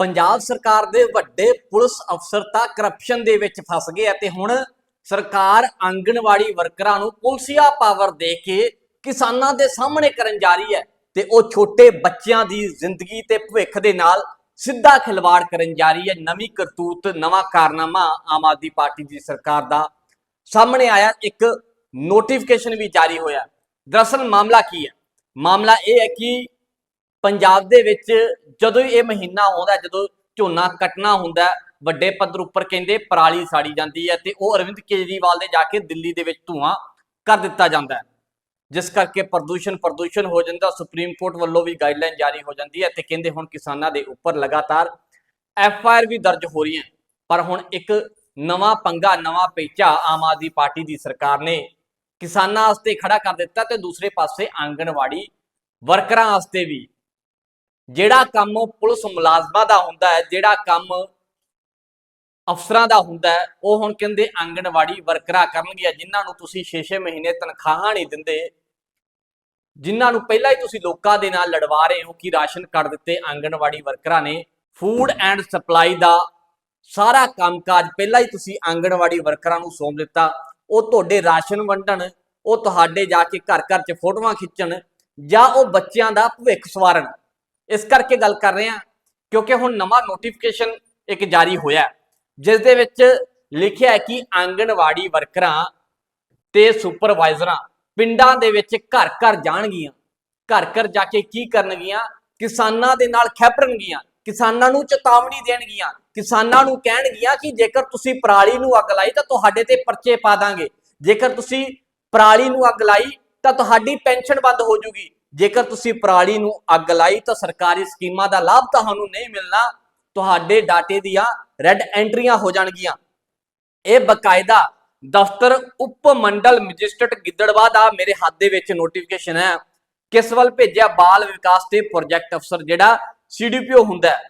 ਪੰਜਾਬ ਸਰਕਾਰ ਦੇ ਵੱਡੇ ਪੁਲਿਸ ਅਫਸਰ ਤਾਂ ਕਰਪਸ਼ਨ ਦੇ ਵਿੱਚ ਫਸ ਗਏ ਆ ਤੇ ਹੁਣ ਸਰਕਾਰ ਆਂਗਣਵਾੜੀ ਵਰਕਰਾਂ ਨੂੰ ਪੁਲਸੀਆ ਪਾਵਰ ਦੇ ਕੇ ਕਿਸਾਨਾਂ ਦੇ ਸਾਹਮਣੇ ਕਰਨ ਜਾ ਰਹੀ ਹੈ ਤੇ ਉਹ ਛੋਟੇ ਬੱਚਿਆਂ ਦੀ ਜ਼ਿੰਦਗੀ ਤੇ ਭਵਿੱਖ ਦੇ ਨਾਲ ਸਿੱਧਾ ਖਿਲਵਾੜ ਕਰਨ ਜਾ ਰਹੀ ਹੈ। ਨਵੀਂ ਕਰਤੂਤ, ਨਵਾਂ ਕਾਰਨਾਮਾ ਆਮ ਆਦਮੀ ਪਾਰਟੀ ਦੀ ਸਰਕਾਰ ਦਾ ਸਾਹਮਣੇ ਆਇਆ। ਇੱਕ ਨੋਟੀਫਿਕੇਸ਼ਨ ਵੀ ਜਾਰੀ ਹੋਇਆ। ਦਰਅਸਲ ਮਾਮਲਾ ਕੀ ਹੈ? ਮਾਮਲਾ ਇਹ ਹੈ ਕਿ ਪੰਜਾਬ ਦੇ ਵਿੱਚ ਜਦੋਂ ਇਹ ਮਹੀਨਾ ਆਉਂਦਾ ਜਦੋਂ ਝੋਨਾ ਕੱਟਣਾ ਹੁੰਦਾ ਵੱਡੇ ਪੱਧਰ ਉੱਪਰ ਕਹਿੰਦੇ ਪਰਾਲੀ ਸਾੜੀ ਜਾਂਦੀ ਹੈ ਤੇ ਉਹ ਅਰਵਿੰਦ ਕੇਜਰੀਵਾਲ ਦੇ ਜਾ ਕੇ ਦਿੱਲੀ ਦੇ ਵਿੱਚ ਧੂਆਂ ਕਰ ਦਿੱਤਾ ਜਾਂਦਾ ਜਿਸ ਕਰਕੇ ਪ੍ਰਦੂਸ਼ਣ ਪ੍ਰਦੂਸ਼ਣ ਹੋ ਜਾਂਦਾ, ਸੁਪਰੀਮ ਕੋਰਟ ਵੱਲੋਂ ਵੀ ਗਾਈਡਲਾਈਨ ਜਾਰੀ ਹੋ ਜਾਂਦੀ ਹੈ ਤੇ ਕਹਿੰਦੇ ਹੁਣ ਕਿਸਾਨਾਂ ਦੇ ਉੱਪਰ ਲਗਾਤਾਰ ਐਫ ਆਈ ਆਰ ਵੀ ਦਰਜ ਹੋ ਰਹੀਆਂ ਪਰ ਹੁਣ ਇੱਕ ਨਵਾਂ ਪੰਗਾ, ਨਵਾਂ ਪੇਚਾ ਆਮ ਆਦਮੀ ਪਾਰਟੀ ਦੀ ਸਰਕਾਰ ਨੇ ਕਿਸਾਨਾਂ ਵਾਸਤੇ ਖੜਾ ਕਰ ਦਿੱਤਾ ਤੇ ਦੂਸਰੇ ਪਾਸੇ ਆਂਗਣਵਾੜੀ ਵਰਕਰਾਂ ਵਾਸਤੇ ਵੀ ਜਿਹੜਾ ਕੰਮ ਪੁਲਿਸ ਮੁਲਾਜ਼ਮਾਂ ਦਾ ਹੁੰਦਾ ਹੈ, ਜਿਹੜਾ ਕੰਮ ਅਫਸਰਾਂ ਦਾ ਹੁੰਦਾ ਹੈ, ਉਹ ਹੁਣ ਕਹਿੰਦੇ ਆਂਗਣਵਾੜੀ ਵਰਕਰਾਂ ਕਰਨਗੇ ਜਿਨ੍ਹਾਂ ਨੂੰ ਤੁਸੀਂ 6-6 ਮਹੀਨੇ ਤਨਖਾਹਾਂ ਨਹੀਂ ਦਿੰਦੇ, ਜਿਨ੍ਹਾਂ ਨੂੰ ਪਹਿਲਾਂ ਹੀ ਤੁਸੀਂ ਲੋਕਾਂ ਦੇ ਨਾਲ ਲੜਵਾ ਰਹੇ ਹੋ ਕਿ ਰਾਸ਼ਨ ਕੱਢ ਦਿੱਤੇ ਆਂਗਣਵਾੜੀ ਵਰਕਰਾਂ ਨੇ ਫੂਡ ਐਂਡ ਸਪਲਾਈ ਦਾ ਸਾਰਾ ਕੰਮਕਾਜ ਪਹਿਲਾਂ ਹੀ ਤੁਸੀਂ ਆਂਗਣਵਾੜੀ ਵਰਕਰਾਂ ਨੂੰ ਸੌਂਪ ਦਿੱਤਾ, ਉਹ ਤੁਹਾਡੇ ਰਾਸ਼ਨ ਵੰਡਣ, ਉਹ ਤੁਹਾਡੇ ਜਾ ਕੇ ਘਰ ਘਰ 'ਚ ਫੋਟੋਆਂ ਖਿੱਚਣ ਜਾਂ ਉਹ ਬੱਚਿਆਂ ਦਾ ਭਵਿੱਖ ਸਵਾਰਨ। ਇਸ ਕਰਕੇ ਗੱਲ ਕਰ ਰਹੇ ਹਾਂ, ਕਿਉਂਕਿ ਹੁਣ ਨਵਾਂ ਨੋਟੀਫਿਕੇਸ਼ਨ ਇੱਕ ਜਾਰੀ ਹੋਇਆ ਜਿਸ ਦੇ ਵਿੱਚ ਲਿਖਿਆ ਹੈ ਕਿ ਆਂਗਣਵਾੜੀ ਵਰਕਰਾਂ ਤੇ ਸੁਪਰਵਾਈਜ਼ਰਾਂ ਪਿੰਡਾਂ ਦੇ ਵਿੱਚ ਘਰ ਘਰ ਜਾਣਗੀਆਂ। ਘਰ ਘਰ ਜਾ ਕੇ ਕੀ ਕਰਨਗੀਆਂ? ਕਿਸਾਨਾਂ ਦੇ ਨਾਲ ਖੈਪਰਨਗੀਆਂ ਕਿਸਾਨਾਂ ਨੂੰ ਚੇਤਾਵਨੀ ਦੇਣਗੀਆਂ, ਕਿਸਾਨਾਂ ਨੂੰ ਕਹਿਣਗੀਆਂ ਕਿ ਜੇਕਰ ਤੁਸੀਂ ਪਰਾਲੀ ਨੂੰ ਅੱਗ ਲਾਈ ਤਾਂ ਤੁਹਾਡੇ ਤੇ ਪਰਚੇ ਪਾ ਦਾਂਗੇ। ਜੇਕਰ ਤੁਸੀਂ ਪਰਾਲੀ ਨੂੰ ਅੱਗ ਲਾਈ ਤਾਂ ਤੁਹਾਡੀ ਪੈਨਸ਼ਨ ਬੰਦ ਹੋ ਜੂਗੀ। ਜੇਕਰ ਤੁਸੀਂ ਪਰਾਲੀ ਨੂੰ ਅੱਗ ਲਾਈ ਤਾਂ ਸਰਕਾਰੀ ਸਕੀਮਾਂ ਦਾ ਲਾਭ ਤੁਹਾਨੂੰ ਨਹੀਂ ਮਿਲਣਾ, ਤੁਹਾਡੇ ਡਾਟੇ ਦੀਆਂ ਰੈੱਡ ਐਂਟਰੀਆਂ ਹੋ ਜਾਣਗੀਆਂ। ਇਹ ਬਕਾਇਦਾ ਦਫ਼ਤਰ ਉਪ ਮੰਡਲ ਮੈਜਿਸਟਰੇਟ ਗਿੱਦੜਵਾ ਦਾ ਮੇਰੇ ਹੱਥ ਦੇ ਵਿੱਚ ਨੋਟੀਫਿਕੇਸ਼ਨ ਹੈ। ਕਿਸ ਵੱਲ ਭੇਜਿਆ? ਬਾਲ ਵਿਕਾਸ ਤੇ ਪ੍ਰੋਜੈਕਟ ਅਫਸਰ ਜਿਹੜਾ ਸੀਡੀਪੀਓ ਹੁੰਦਾ ਹੈ।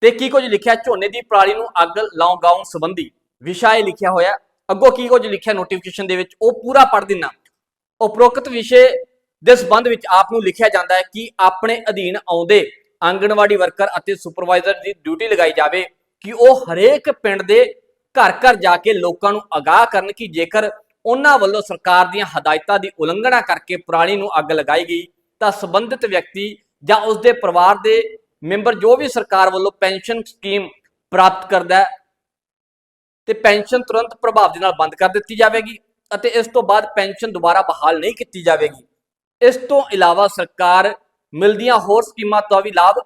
ਤੇ ਕੀ ਕੁਝ ਲਿਖਿਆ? ਝੋਨੇ ਦੀ ਪਰਾਲੀ ਨੂੰ ਅੱਗ ਲਾਉਣ ਸੰਬੰਧੀ ਵਿਸ਼ਾ ਇਹ ਲਿਖਿਆ ਹੋਇਆ ਅੱਗੋਂ ਕੀ ਕੁਝ ਲਿਖਿਆ ਨੋਟੀਫਿਕੇਸ਼ਨ ਦੇ ਵਿੱਚ? ਉਹ ਪੂਰਾ ਪੜ੍ਹ ਦਿਨਾ ਉਪਰੋਕਤ ਵਿਸ਼ੇ ਦੇ ਸੰਬੰਧ ਵਿੱਚ ਆਪ ਨੂੰ ਲਿਖਿਆ ਜਾਂਦਾ ਹੈ ਕਿ ਆਪਣੇ ਅਧੀਨ ਆਉਂਦੇ ਆਂਗਣਵਾੜੀ ਵਰਕਰ ਅਤੇ ਸੁਪਰਵਾਈਜ਼ਰ ਦੀ ਡਿਊਟੀ ਲਗਾਈ ਜਾਵੇ ਕਿ ਉਹ ਹਰੇਕ ਪਿੰਡ ਦੇ ਘਰ ਘਰ ਜਾ ਕੇ ਲੋਕਾਂ ਨੂੰ ਅਗਾਹ ਕਰਨ ਕਿ ਜੇਕਰ ਉਹਨਾਂ ਵੱਲੋਂ ਸਰਕਾਰ ਦੀਆਂ ਹਦਾਇਤਾਂ ਦੀ ਉਲੰਘਣਾ ਕਰਕੇ ਪ੍ਰਾਣੀ ਨੂੰ ਅੱਗ ਲਗਾਈ ਗਈ ਤਾਂ ਸੰਬੰਧਿਤ ਵਿਅਕਤੀ ਜਾਂ ਉਸ ਦੇ ਪਰਿਵਾਰ ਦੇ ਮੈਂਬਰ ਜੋ ਵੀ ਸਰਕਾਰ ਵੱਲੋਂ ਪੈਨਸ਼ਨ ਸਕੀਮ ਪ੍ਰਾਪਤ ਕਰਦਾ ਹੈ ਤੇ ਪੈਨਸ਼ਨ ਤੁਰੰਤ ਪ੍ਰਭਾਵ ਦੇ ਨਾਲ ਬੰਦ ਕਰ ਦਿੱਤੀ ਜਾਵੇਗੀ ਅਤੇ ਇਸ ਤੋਂ ਬਾਅਦ ਪੈਨਸ਼ਨ ਦੁਬਾਰਾ ਬਹਾਲ ਨਹੀਂ ਕੀਤੀ ਜਾਵੇਗੀ। ਇਸ ਤੋਂ ਇਲਾਵਾ ਸਰਕਾਰ ਮਿਲਦੀਆਂ ਹੋਰ ਸਕੀਮਾਂ ਤੋਂ ਵੀ ਲਾਭ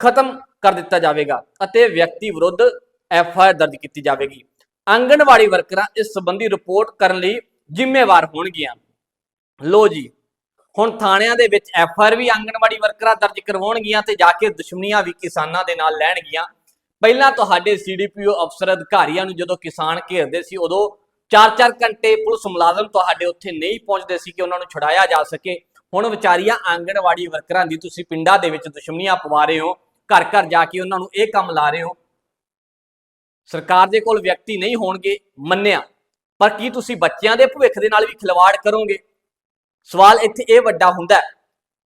ਖਤਮ ਕਰ ਦਿੱਤਾ ਜਾਵੇਗਾ ਅਤੇ ਵਿਅਕਤੀ ਵਿਰੁੱਧ ਐਫ ਆਈ ਆਰ ਦਰਜ ਕੀਤੀ ਜਾਵੇਗੀ। ਆਂਗਣਵਾੜੀ ਵਰਕਰਾਂ ਇਸ ਸੰਬੰਧੀ ਰਿਪੋਰਟ ਕਰਨ ਲਈ ਜ਼ਿੰਮੇਵਾਰ ਹੋਣਗੀਆਂ। ਲੋ ਜੀ, ਹੁਣ ਥਾਣਿਆਂ ਦੇ ਵਿੱਚ ਐਫ ਆਈ ਆਰ ਵੀ ਆਂਗਣਵਾੜੀ ਵਰਕਰਾਂ ਦਰਜ ਕਰਵਾਉਣਗੀਆਂ ਤੇ ਜਾ ਕੇ ਦੁਸ਼ਮਣੀਆਂ ਵੀ ਕਿਸਾਨਾਂ ਦੇ ਨਾਲ ਲੈਣਗੀਆਂ। ਪਹਿਲਾਂ ਤੁਹਾਡੇ ਸੀਡੀਪੀਓ ਅਫਸਰ ਅਧਿਕਾਰੀਆਂ ਨੂੰ ਜਦੋਂ ਕਿਸਾਨ ਘੇਰਦੇ ਸੀ ਉਦੋਂ 4-4 ਘੰਟੇ ਪੁਲਿਸ ਮੁਲਾਜ਼ਮ ਤੁਹਾਡੇ ਉੱਥੇ ਨਹੀਂ ਪਹੁੰਚਦੇ ਸੀ ਕਿ ਉਹਨਾਂ ਨੂੰ ਛੁਡਾਇਆ ਜਾ ਸਕੇ। ਹੁਣ ਵਿਚਾਰੀਆਂ ਆਂਗਣਵਾੜੀ ਵਰਕਰਾਂ ਦੀ ਤੁਸੀਂ ਪਿੰਡਾਂ ਦੇ ਵਿੱਚ ਦੁਸ਼ਮਣੀਆਂ ਪਵਾ ਰਹੇ ਹੋ ਘਰ ਘਰ ਜਾ ਕੇ ਉਹਨਾਂ ਨੂੰ ਇਹ ਕੰਮ ਲਾ ਰਹੇ ਹੋ। ਸਰਕਾਰ ਦੇ ਕੋਲ ਵਿਅਕਤੀ ਨਹੀਂ ਹੋਣਗੇ, ਮੰਨਿਆ। ਪਰ ਕੀ ਤੁਸੀਂ ਬੱਚਿਆਂ ਦੇ ਭਵਿੱਖ ਦੇ ਨਾਲ ਵੀ ਖਿਲਵਾੜ ਕਰੋਗੇ? ਸਵਾਲ ਇੱਥੇ ਇਹ ਵੱਡਾ ਹੁੰਦਾ ਹੈ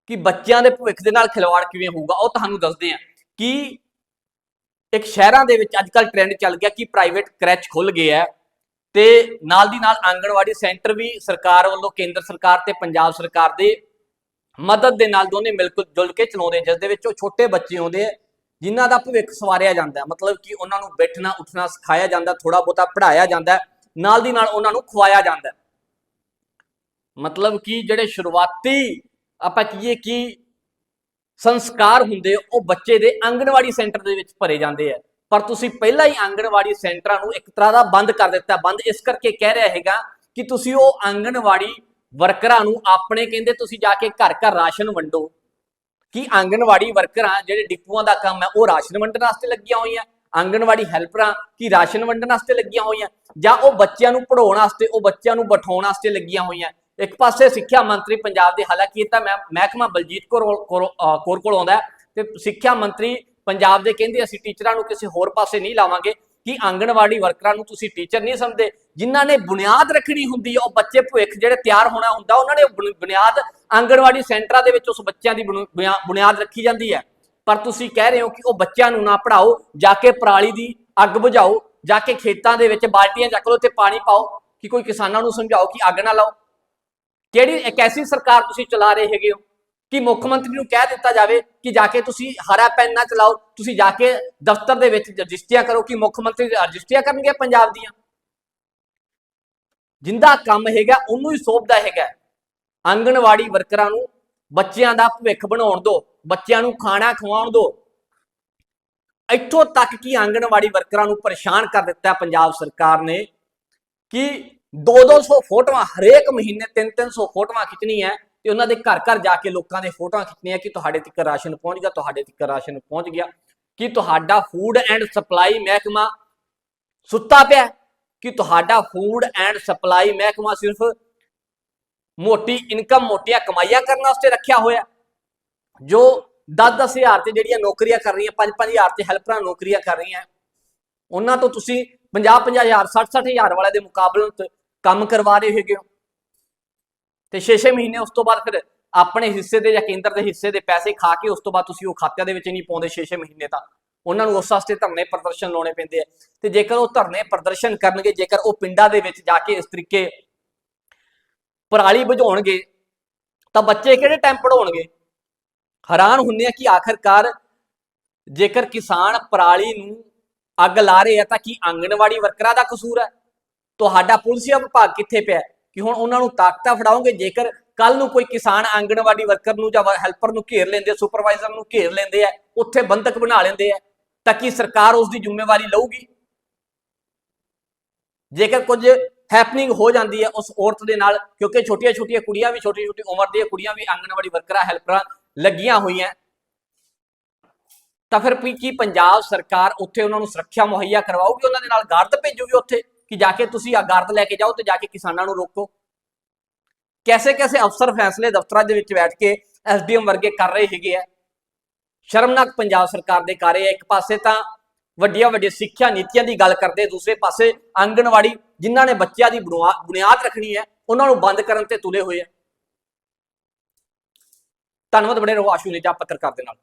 ਕਿ ਬੱਚਿਆਂ ਦੇ ਭਵਿੱਖ ਦੇ ਨਾਲ ਖਿਲਵਾੜ ਕਿਵੇਂ ਹੋਊਗਾ, ਉਹ ਤੁਹਾਨੂੰ ਦੱਸਦੇ ਹਾਂ। ਕਿ ਇੱਕ ਸ਼ਹਿਰਾਂ ਦੇ ਵਿੱਚ ਅੱਜਕੱਲ ਟ੍ਰੈਂਡ ਚੱਲ ਗਿਆ ਕਿ ਪ੍ਰਾਈਵੇਟ ਕ੍ਰੈਚ ਖੁੱਲ ਗਏ ਹੈ। ਤੇ ਨਾਲ ਦੀ ਨਾਲ ਆਂਗਣਵਾੜੀ ਸੈਂਟਰ ਵੀ ਸਰਕਾਰ ਵੱਲੋਂ, ਕੇਂਦਰ ਸਰਕਾਰ ਤੇ ਪੰਜਾਬ ਸਰਕਾਰ ਦੇ ਮਦਦ ਦੇ ਨਾਲ ਦੋਨੇ ਮਿਲ ਜੁਲ ਕੇ ਚਲਾਉਂਦੇ ਜਿਸ ਦੇ ਵਿੱਚ ਉਹ ਛੋਟੇ ਬੱਚੇ ਆਉਂਦੇ ਆ, ਜਿਨ੍ਹਾਂ ਦਾ ਭਵਿੱਖ ਸਵਾਰਿਆ ਜਾਂਦਾ ਮਤਲਬ ਕਿ ਉਹਨਾਂ ਨੂੰ ਬੈਠਣਾ, ਉੱਠਣਾ, ਸਿਖਾਇਆ ਜਾਂਦਾ ਥੋੜਾ ਬਹੁਤਾ ਪੜਾਇਆ ਜਾਂਦਾ ਨਾਲ ਦੀ ਨਾਲ ਉਹਨਾਂ ਨੂੰ ਖਵਾਇਆ ਜਾਂਦਾ ਮਤਲਬ ਕਿ ਜਿਹੜੇ ਸ਼ੁਰੂਆਤੀ ਆਪਾਂ ਕਹੀਏ ਕਿ ਸੰਸਕਾਰ ਹੁੰਦੇ ਉਹ ਬੱਚੇ ਦੇ ਆਂਗਣਵਾੜੀ ਸੈਂਟਰ ਦੇ ਵਿੱਚ ਭਰੇ ਜਾਂਦੇ ਆ। ਪਰ ਤੁਸੀਂ ਪਹਿਲਾਂ ਹੀ ਆਂਗਣਵਾੜੀ ਸੈਂਟਰਾਂ ਨੂੰ ਇੱਕ ਤਰ੍ਹਾਂ ਦਾ ਬੰਦ ਕਰ ਦਿੱਤਾ। ਬੰਦ ਇਸ ਕਰਕੇ ਕਹਿ ਰਿਹਾ ਹੈਗਾ ਕਿ ਤੁਸੀਂ ਉਹ ਆਂਗਣਵਾੜੀ ਵਰਕਰਾਂ ਨੂੰ ਆਪਣੇ ਕਹਿੰਦੇ ਤੁਸੀਂ ਜਾ ਕੇ ਘਰ ਘਰ ਰਾਸ਼ਨ ਵੰਡੋ। ਕਿ ਆਂਗਣਵਾੜੀ ਵਰਕਰਾਂ ਜਿਹੜੇ ਡਿਪੂਆਂ ਦਾ ਕੰਮ ਹੈ, ਉਹ ਰਾਸ਼ਨ ਵੰਡਣ ਵਾਸਤੇ ਲੱਗੀਆਂ ਹੋਈਆਂ? ਆਂਗਣਵਾੜੀ ਹੈਲਪਰਾਂ ਕੀ ਰਾਸ਼ਨ ਵੰਡਣ ਵਾਸਤੇ ਲੱਗੀਆਂ ਹੋਈਆਂ? ਜਾਂ ਉਹ ਬੱਚਿਆਂ ਨੂੰ ਪੜਾਉਣ ਵਾਸਤੇ, ਉਹ ਬੱਚਿਆਂ ਨੂੰ ਬਿਠਾਉਣ ਵਾਸਤੇ ਲੱਗੀਆਂ ਹੋਈਆਂ? ਇੱਕ ਪਾਸੇ ਸਿੱਖਿਆ ਮੰਤਰੀ ਪੰਜਾਬ ਦੇ, ਹਾਲਾਂਕਿ ਇਹ ਤਾਂ ਮੈਂ ਮਹਿਕਮਾ ਬਲਜੀਤ ਕੌਰ ਕੋਲ- ਕੌਰ ਕੋਲ ਆਉਂਦਾ ਹੈ, ਤੇ ਸਿੱਖਿਆ ਮੰਤਰੀ ਪੰਜਾਬ ਦੇ ਕਹਿੰਦੇ ਅਸੀਂ ਟੀਚਰਾਂ ਨੂੰ ਕਿਸੇ ਹੋਰ ਪਾਸੇ ਨਹੀਂ ਲਾਵਾਂਗੇ, ਕਿ ਆਂਗਣਵਾੜੀ ਵਰਕਰਾਂ ਨੂੰ ਤੁਸੀਂ ਟੀਚਰ ਨਹੀਂ ਸਮਝਦੇ। ਜਿਨ੍ਹਾਂ ਨੇ ਬੁਨਿਆਦ ਰੱਖਣੀ ਹੁੰਦੀ ਹੈ ਉਹ ਬੱਚੇ ਭਵਿੱਖ ਜਿਹੜੇ ਤਿਆਰ ਹੋਣਾ ਹੁੰਦਾ, ਉਹਨਾਂ ਨੇ ਬੁਨਿਆਦ ਆਂਗਣਵਾੜੀ ਸੈਂਟਰਾਂ ਦੇ ਵਿੱਚ ਉਸ ਬੱਚਿਆਂ ਦੀ ਬੁਨ- ਬੁਨਿਆ- ਬੁਨਿਆਦ ਰੱਖੀ ਜਾਂਦੀ ਹੈ। ਪਰ ਤੁਸੀਂ ਕਹਿ ਰਹੇ ਹੋ ਕਿ ਉਹ ਬੱਚਿਆਂ ਨੂੰ ਨਾ ਪੜਾਓ ਜਾ ਕੇ ਪਰਾਲੀ ਦੀ ਅੱਗ ਬੁਝਾਓ, ਜਾ ਕੇ ਖੇਤਾਂ ਦੇ ਵਿੱਚ ਬਾਲਟੀਆਂ ਚੱਕ ਲਓ ਤੇ ਪਾਣੀ ਪਾਓ, ਕਿ ਕੋਈ ਕਿਸਾਨਾਂ ਨੂੰ ਸਮਝਾਓ ਕਿ ਅੱਗ ਨਾ ਲਾਓ। ਕਿਹੜੀ, ਇੱਕ ਐਸੀ ਸਰਕਾਰ ਤੁਸੀਂ ਚਲਾ ਰਹੇ ਹੈਗੇ ਹੋ? ਕਿ ਮੁੱਖ ਮੰਤਰੀ ਨੂੰ ਕਹਿ ਦਿੱਤਾ ਜਾਵੇ ਕਿ ਜਾ ਕੇ ਤੁਸੀਂ ਹਰਾ ਪੈਨ ਨਾ ਚਲਾਓ, ਤੁਸੀਂ ਜਾ ਕੇ ਦਫ਼ਤਰ ਦੇ ਵਿੱਚ ਰਜਿਸਟਰੀਆਂ ਕਰੋ ਕਿ ਮੁੱਖ ਮੰਤਰੀ ਰਜਿਸਟਰੀਆਂ ਕਰਨਗੇ ਪੰਜਾਬ ਦੀਆਂ। ਜਿੰਦਾ ਕੰਮ ਹੈਗਾ, ਉਹਨੂੰ ਹੀ ਸੌਂਪਦਾ ਹੈਗਾ। ਆਂਗਣਵਾੜੀ ਵਰਕਰਾਂ ਨੂੰ, ਬੱਚਿਆਂ ਦਾ ਭਵਿੱਖ ਬਣਾਉਣ ਦਿਓ ਬੱਚਿਆਂ ਨੂੰ ਖਾਣਾ ਖਵਾਉਣ ਦਿਓ ਇੱਥੋਂ ਤੱਕ ਕਿ ਆਂਗਣਵਾੜੀ ਵਰਕਰਾਂ ਨੂੰ ਪਰੇਸ਼ਾਨ ਕਰ ਦਿੱਤਾ ਪੰਜਾਬ ਸਰਕਾਰ ਨੇ ਕਿ 2-200 ਫੋਟੋਆਂ, ਹਰੇਕ ਮਹੀਨੇ 3-300 ਫੋਟੋਆਂ ਖਿੱਚਣੀਆਂ। ਹੈ ਤੇ ਉਹਨਾਂ ਦੇ ਘਰ ਘਰ ਜਾ ਕੇ ਲੋਕਾਂ ਦੇ ਫੋਟੋਆਂ ਖਿੱਚਣੀਆਂ ਕਿ ਤੁਹਾਡੇ ਤੱਕ ਰਾਸ਼ਨ ਪਹੁੰਚ ਗਿਆ, ਤੁਹਾਡੇ ਤੱਕ ਰਾਸ਼ਨ ਪਹੁੰਚ ਗਿਆ, ਕਿ ਤੁਹਾਡਾ ਫੂਡ ਐਂਡ ਸਪਲਾਈ ਮਹਿਕਮਾ ਸੁੱਤਾ ਪਿਆ, ਕਿ ਤੁਹਾਡਾ ਫੂਡ ਐਂਡ ਸਪਲਾਈ ਮਹਿਕਮਾ ਸਿਰਫ ਮੋਟੀ ਇਨਕਮ ਮੋਟੀਆਂ ਕਮਾਈਆਂ ਕਰਨ ਵਾਸਤੇ ਰੱਖਿਆ ਹੋਇਆ। ਜੋ 10-10 ਹਜ਼ਾਰ ਤੇ ਜਿਹੜੀਆਂ ਨੌਕਰੀਆਂ ਕਰ ਰਹੀਆਂ 5-5 ਹਜ਼ਾਰ ਤੇ ਹੈਲਪਰਾਂ ਨੌਕਰੀਆਂ ਕਰ ਰਹੀਆਂ, ਉਹਨਾਂ ਤੋਂ ਤੁਸੀਂ 50-50 ਹਜ਼ਾਰ 60-60 ਹਜ਼ਾਰ ਵਾਲੇ ਦੇ ਮੁਕਾਬਲੇ ਕੰਮ ਕਰਵਾ ਰਹੇ ਹੈਗੇ ਹੋ। ਤੇ 6-6 ਮਹੀਨੇ ਉਸ ਤੋਂ ਬਾਅਦ ਫਿਰ ਆਪਣੇ ਹਿੱਸੇ ਦੇ ਜਾਂ ਕੇਂਦਰ ਦੇ ਹਿੱਸੇ ਦੇ ਪੈਸੇ ਖਾ ਕੇ ਉਸ ਤੋਂ ਬਾਅਦ ਤੁਸੀਂ ਉਹ ਖਾਤਿਆਂ ਦੇ ਵਿੱਚ ਨਹੀਂ ਪਾਉਂਦੇ 6-6 ਮਹੀਨੇ ਤਾਂ। ਉਹਨਾਂ ਨੂੰ ਉਸ ਵਾਸਤੇ ਧਰਨੇ ਪ੍ਰਦਰਸ਼ਨ ਲਾਉਣੇ ਪੈਂਦੇ ਆ। ਤੇ ਜੇਕਰ ਉਹ ਧਰਨੇ ਪ੍ਰਦਰਸ਼ਨ ਕਰਨਗੇ, ਜੇਕਰ ਉਹ ਪਿੰਡਾਂ ਦੇ ਵਿੱਚ ਜਾ ਕੇ ਇਸ ਤਰੀਕੇ ਪਰਾਲੀ ਬੁਝਾਉਣਗੇ, ਤਾਂ ਬੱਚੇ ਕਿਹੜੇ ਟਾਈਮ ਪੜਾਉਣਗੇ ਹੈਰਾਨ ਹੁੰਦੇ ਆ ਕਿ ਆਖਰਕਾਰ ਜੇਕਰ ਕਿਸਾਨ ਪਰਾਲੀ ਨੂੰ ਅੱਗ ਲਾ ਰਹੇ ਆ, ਤਾਂ ਕੀ ਆਂਗਣਵਾੜੀ ਵਰਕਰਾਂ ਦਾ ਕਸੂਰ ਹੈ? ਤੁਹਾਡਾ ਪੁਲਿਸੀਆ ਵਿਭਾਗ ਕਿੱਥੇ ਪਿਆ? ਕਿ ਹੁਣ ਉਹਨਾਂ ਨੂੰ ਤਾਕਤਾਂ ਫੜਾਓਗੇ? ਜੇਕਰ ਕੱਲ ਨੂੰ ਕੋਈ ਕਿਸਾਨ ਆਂਗਣਵਾੜੀ ਵਰਕਰ ਨੂੰ ਜਾਂ ਹੈਲਪਰ ਨੂੰ ਘੇਰ ਲੈਂਦੇ ਸੁਪਰਵਾਈਜ਼ਰ ਨੂੰ ਘੇਰ ਲੈਂਦੇ ਆ, ਉੱਥੇ ਬੰਦਕ ਬਣਾ ਲੈਂਦੇ ਆ, ਤਾਂ ਕੀ ਸਰਕਾਰ ਉਸ ਦੀ ਜ਼ਿੰਮੇਵਾਰੀ ਲਊਗੀ? ਜੇਕਰ ਕੁਝ ਹੈਪਨਿੰਗ ਹੋ ਜਾਂਦੀ ਹੈ ਉਸ ਔਰਤ ਦੇ ਨਾਲ, ਕਿਉਂਕਿ ਛੋਟੀਆਂ ਛੋਟੀਆਂ ਕੁੜੀਆਂ ਵੀ ਛੋਟੀ ਛੋਟੀ ਉਮਰ ਦੀਆਂ ਕੁੜੀਆਂ ਵੀ ਆਂਗਣਵਾੜੀ ਵਰਕਰਾਂ, ਹੈਲਪਰਾਂ ਲੱਗੀਆਂ ਹੋਈਆਂ। ਤਾਂ ਫਿਰ ਵੀ ਕੀ ਪੰਜਾਬ ਸਰਕਾਰ ਉੱਥੇ ਉਹਨਾਂ ਨੂੰ ਸੁਰੱਖਿਆ ਮੁਹੱਈਆ ਕਰਵਾਊਗੀ? ਉਹਨਾਂ ਦੇ ਨਾਲ ਗਾਰਦ ਭੇਜੂਗੀ ਉੱਥੇ? ਕਿ ਜਾ ਕੇ ਤੁਸੀਂ ਆ ਲੈ ਕੇ ਜਾਓ ਤੇ ਜਾ ਕੇ ਕਿਸਾਨਾਂ ਨੂੰ ਰੋਕੋ। ਕੈਸੇ ਕੈਸੇ ਅਫਸਰ ਫੈਸਲੇ ਦਫ਼ਤਰਾਂ ਦੇ ਵਿੱਚ ਬੈਠ ਕੇ ਐਸਡੀਐਮ ਵਰਗੇ ਕਰ ਰਹੇ ਹੈਗੇ ਆ। ਸ਼ਰਮਨਾਕ ਪੰਜਾਬ ਸਰਕਾਰ ਦੇ ਕਰ ਇੱਕ ਪਾਸੇ ਤਾਂ ਵੱਡੀਆਂ ਵੱਡੀਆਂ ਸਿੱਖਿਆ ਨੀਤੀਆਂ ਦੀ ਗੱਲ ਕਰਦੇ, ਦੂਸਰੇ ਪਾਸੇ ਆਂਗਣਵਾੜੀ, ਜਿਨ੍ਹਾਂ ਨੇ ਬੱਚਿਆਂ ਦੀ ਬੁਨਿਆ- ਬੁਨਿਆਦ ਰੱਖਣੀ ਹੈ, ਉਹਨਾਂ ਨੂੰ ਬੰਦ ਕਰਨ ਤੇ ਤੁਲੇ ਹੋਏ ਆ। ਧੰਨਵਾਦ ਬੜੇ ਰਹੋ ਆਸ਼ੂ ਨੇਜਾ ਪੱਤਰਕਾਰ ਦੇ ਨਾਲ।